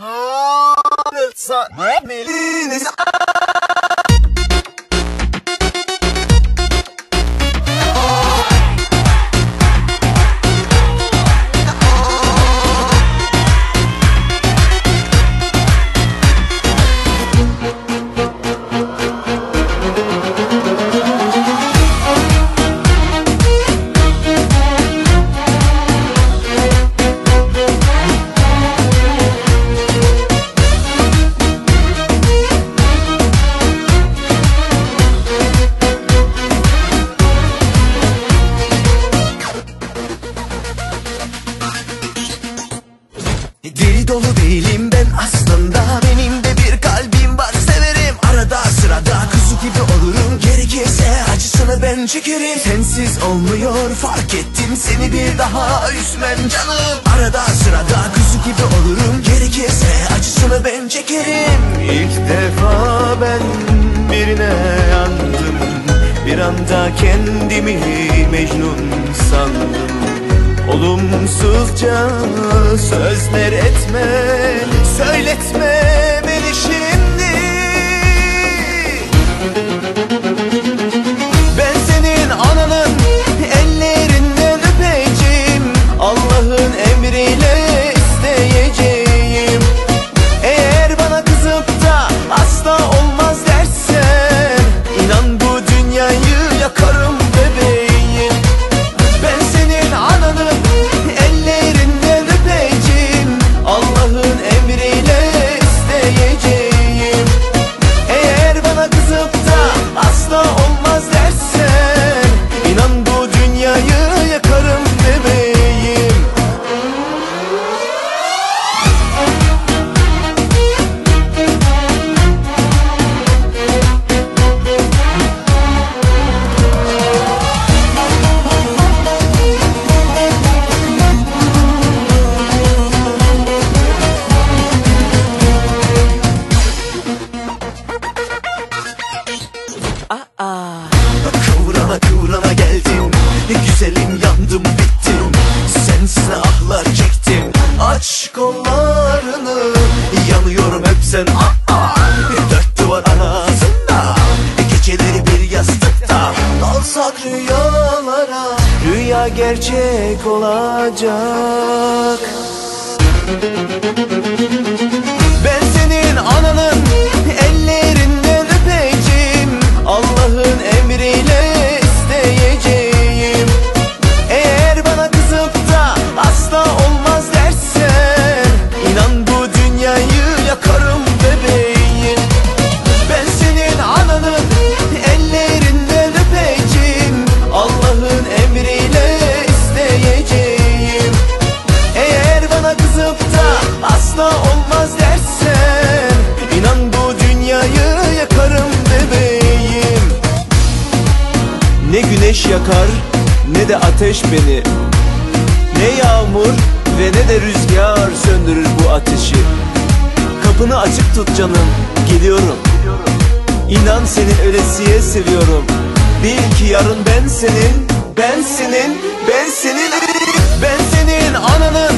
Oh, Let me dolu değilim ben aslında. Benim de bir kalbim var severim. Arada sırada kuzu gibi olurum. Gerekirse acısını ben çekerim. Sensiz olmuyor fark ettim. Seni bir daha üzmem canım. Arada sırada kuzu gibi olurum. Gerekirse acısını ben çekerim. İlk defa ben birine yandım. Bir anda kendimi Mecnun sandım Olumsuzca sözler etme Söyletme geldim Güzelim yandım bittim. Sensiz ahlar çektim. Aç kollarını. Yanıyorum hep sen. Ah, ah. Dört duvar arasında. Geceleri bir yastıkta. Dalsak rüyalara. Rüya gerçek olacak. ben asla olmaz dersen İnan bu dünyayı yakarım bebeğim. Ne güneş yakar ne de ateş beni. Ne yağmur ve ne de rüzgar söndürür bu ateşi. Kapını açık tut canım geliyorum. İnan senin ölesiye seviyorum. Bil ki yarın ben senin Ben senin Ben senin Ben senin ananın